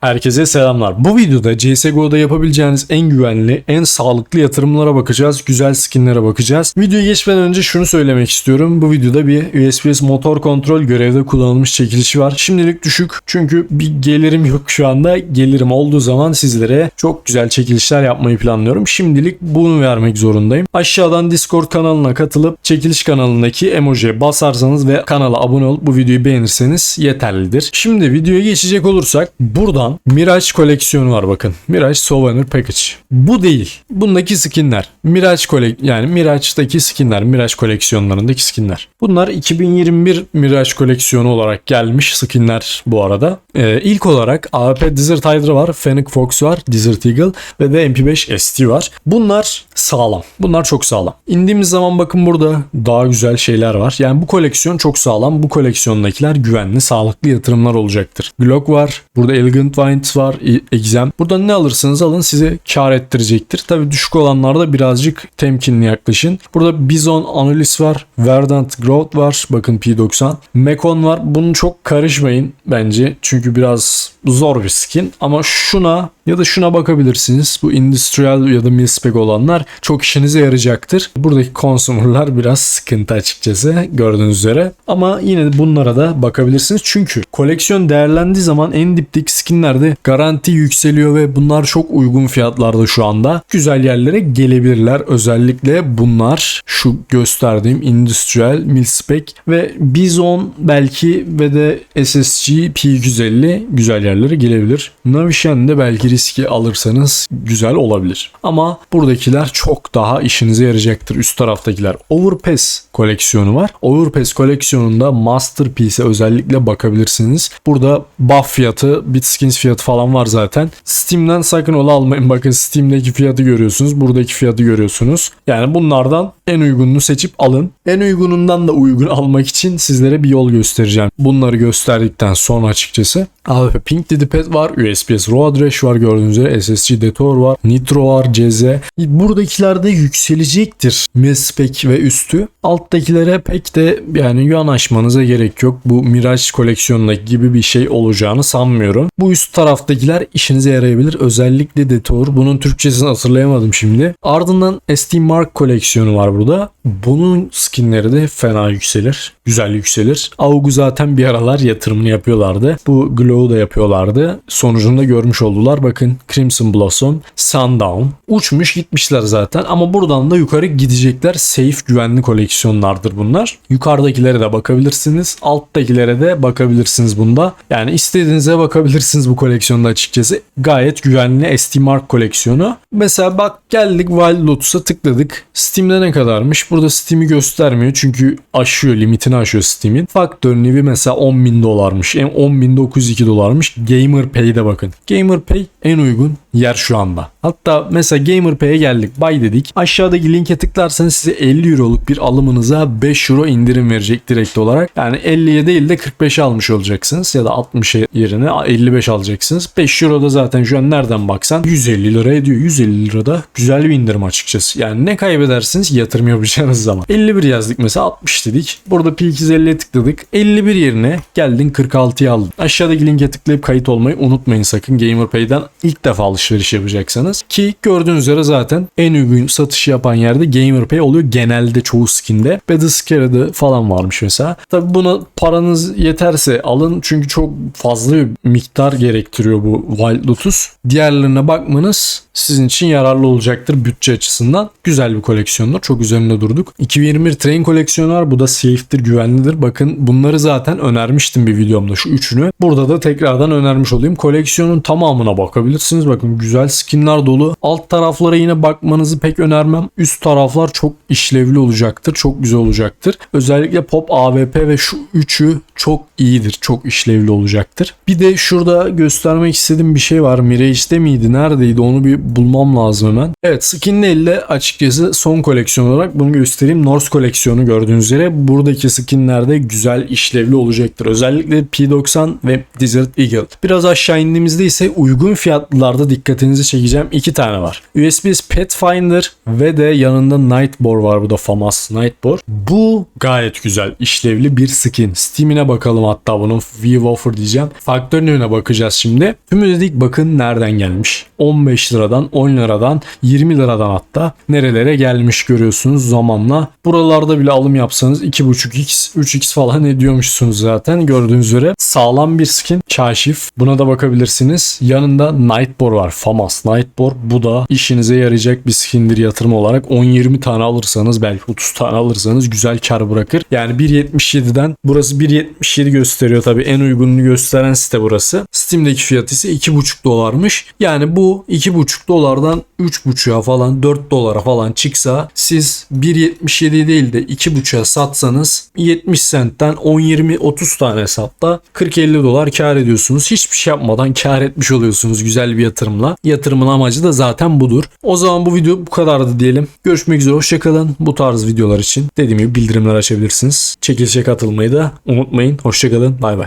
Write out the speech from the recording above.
Herkese selamlar. Bu videoda CSGO'da yapabileceğiniz en güvenli, en sağlıklı yatırımlara bakacağız. Güzel skinlere bakacağız. Videoya geçmeden önce şunu söylemek istiyorum. Bu videoda bir USPS motor kontrol görevde kullanılmış çekilişi var. Şimdilik düşük çünkü bir gelirim yok şu anda. Gelirim olduğu zaman sizlere çok güzel çekilişler yapmayı planlıyorum. Şimdilik bunu vermek zorundayım. Aşağıdan Discord kanalına katılıp çekiliş kanalındaki emojiye basarsanız ve kanala abone olup bu videoyu beğenirseniz yeterlidir. Şimdi videoya geçecek olursak buradan Mirage koleksiyonu var bakın. Mirage Souvenir Package. Bu değil. Bundaki skinler. Mirage kolek yani Mirage'daki skinler. Mirage koleksiyonlarındaki skinler. Bunlar 2021 Mirage koleksiyonu olarak gelmiş skinler bu arada. Ee, ilk olarak AWP Desert Hydra var. Fennec Fox var. Desert Eagle ve de MP5 ST var. Bunlar sağlam. Bunlar çok sağlam. İndiğimiz zaman bakın burada daha güzel şeyler var. Yani bu koleksiyon çok sağlam. Bu koleksiyondakiler güvenli, sağlıklı yatırımlar olacaktır. Glock var. Burada Elegant Vines var. e- Exam. Burada ne alırsanız alın size kar ettirecektir. Tabi düşük olanlarda birazcık temkinli yaklaşın. Burada Bison Anolis var. Verdant Growth var. Bakın P90. Mekon var. Bunu çok karışmayın bence. Çünkü biraz zor bir skin. Ama şuna ya da şuna bakabilirsiniz. Bu industrial ya da milspec olanlar çok işinize yarayacaktır. Buradaki consumer'lar biraz sıkıntı açıkçası gördüğünüz üzere. Ama yine de bunlara da bakabilirsiniz. Çünkü koleksiyon değerlendiği zaman en dipteki skinlerde garanti yükseliyor ve bunlar çok uygun fiyatlarda şu anda. Güzel yerlere gelebilirler. Özellikle bunlar şu gösterdiğim industrial milspec ve Bison belki ve de SSG P250 güzel yerlere gelebilir. Navishen'de belki riski alırsanız güzel olabilir. Ama buradakiler çok daha işinize yarayacaktır üst taraftakiler. Overpass koleksiyonu var. Overpass koleksiyonunda Masterpiece'e özellikle bakabilirsiniz. Burada buff fiyatı, Bitskins fiyatı falan var zaten. Steam'den sakın ola almayın. Bakın Steam'deki fiyatı görüyorsunuz. Buradaki fiyatı görüyorsunuz. Yani bunlardan en uygununu seçip alın. En uygunundan da uygun almak için sizlere bir yol göstereceğim. Bunları gösterdikten sonra açıkçası AWP Pink Didipet var, USPS Raw Address var gördüğünüz üzere, SSG Detour var, Nitro var, CZ. Buradakilerde yükselecektir Milspec ve üstü. Alttakilere pek de yani yanaşmanıza gerek yok. Bu Mirage koleksiyonundaki gibi bir şey olacağını sanmıyorum. Bu üst taraftakiler işinize yarayabilir. Özellikle Detour. Bunun Türkçesini hatırlayamadım şimdi. Ardından ST Mark koleksiyonu var burada. Bunun skinleri de fena yükselir. Güzel yükselir. AUG'u zaten bir aralar yatırımını yapıyorlardı. Bu Glow'u da yapıyorlardı. Sonucunda görmüş oldular. Bakın Crimson Blossom, Sundown. Uçmuş gitmişler zaten ama buradan da yukarı gidecekler. Safe güvenli koleksiyonlardır bunlar. Yukarıdakilere de bakabilirsiniz. Alttakilere de bakabilirsiniz bunda. Yani istediğinize bakabilirsiniz bu koleksiyonda açıkçası. Gayet güvenli ST Mark koleksiyonu. Mesela bak geldik Wild Lotus'a tıkladık. Steam'de ne kadarmış? Burada Steam'i göstermiyor çünkü aşıyor limitini aşıyor Steam'in. Faktör Nivi mesela 10.000 dolarmış. En 10.902 dolarmış. Gamer Pay'de bakın. Gamer Pay en uygun yer şu anda. Hatta mesela Gamer Pay'e geldik. Buy dedik. Aşağıdaki linke tıklarsanız size 50 euroluk bir alımınıza 5 euro indirim verecek direkt olarak. Yani 50'ye değil de 45 almış olacaksınız ya da 60 yerine 55 alacaksınız. 5 euro da zaten şu an nereden baksan 150 lira ediyor. 150 lira da güzel bir indirim açıkçası. Yani ne kaybedersiniz yatırım yapacağınız zaman. 51 yazdık mesela 60 dedik. Burada P250'ye tıkladık. 51 yerine geldin 46'ya aldın. Aşağıdaki linke tıklayıp kayıt olmayı unutmayın sakın. GamerPay'den ilk defa alışveriş yapacaksanız. Ki gördüğünüz üzere zaten en uygun satış yapan yerde GamerPay oluyor. Genelde çoğu skinde. Bediscared'ı falan varmış mesela. Tabi buna paranız yeterse alın. Çünkü çok fazla bir miktar gerektiriyor bu Wild Lotus. Diğerlerine bakmanız sizin için yararlı olacaktır bütçe açısından. Güzel bir koleksiyondur. Çok üzerinde durduk. 2021 Train koleksiyonu var. Bu da safe'tir, güvenlidir. Bakın bunları zaten önermiştim bir videomda şu üçünü. Burada da tekrardan önermiş olayım. Koleksiyonun tamamına bakabilirsiniz. Bakın güzel skinler dolu. Alt taraflara yine bakmanızı pek önermem. Üst taraflar çok işlevli olacaktır. Çok güzel olacaktır. Özellikle Pop AWP ve şu üçü çok iyidir. Çok işlevli olacaktır. Bir de şurada göstermek istediğim bir şey var. Mirage'de miydi? Neredeydi? Onu bir bulmam lazım hemen. Evet Skinli elle açıkçası son koleksiyon olarak bunu göstereyim. Norse koleksiyonu gördüğünüz üzere buradaki skinlerde güzel işlevli olacaktır. Özellikle P90 ve Desert Eagle. Biraz aşağı indiğimizde ise uygun fiyatlılarda dikkatinizi çekeceğim. iki tane var. USBS Pathfinder ve de yanında Nightbore var. Bu da FAMAS Nightbore. Bu gayet güzel işlevli bir skin. Steam'ine bakalım hatta bunun View Offer diyeceğim. Faktörüne bakacağız şimdi. Tümü dedik bakın nereden gelmiş. 15 liradan 10 liradan 20 liradan hatta nerelere gelmiş görüyorsunuz zamanla. Buralarda bile alım yapsanız 2.5x 3x falan ediyormuşsunuz zaten gördüğünüz üzere. Sağlam bir skin. Kaşif. Buna da bakabilirsiniz. Yanında Nightbore var. FAMAS Nightbore. Bu da işinize yarayacak bir skindir yatırım olarak. 10-20 tane alırsanız belki 30 tane alırsanız güzel kar bırakır. Yani 1.77'den burası 1.77 gösteriyor tabii. En uygununu gösteren site burası. Steam'deki fiyatı ise 2.5 dolarmış. Yani bu 2.5 dolardan 3.5'a falan 4 dolara falan çıksa siz 1.77 değil de 2.5'a satsanız 70 centten 10-20-30 tane hesapta 40-50 dolar kar ediyorsunuz. Hiçbir şey yapmadan kar etmiş oluyorsunuz güzel bir yatırımla. Yatırımın amacı da zaten budur. O zaman bu video bu kadardı diyelim. Görüşmek üzere hoşçakalın. Bu tarz videolar için dediğim gibi bildirimler açabilirsiniz. Çekilişe katılmayı da unutmayın. Hoşçakalın. Bay bay.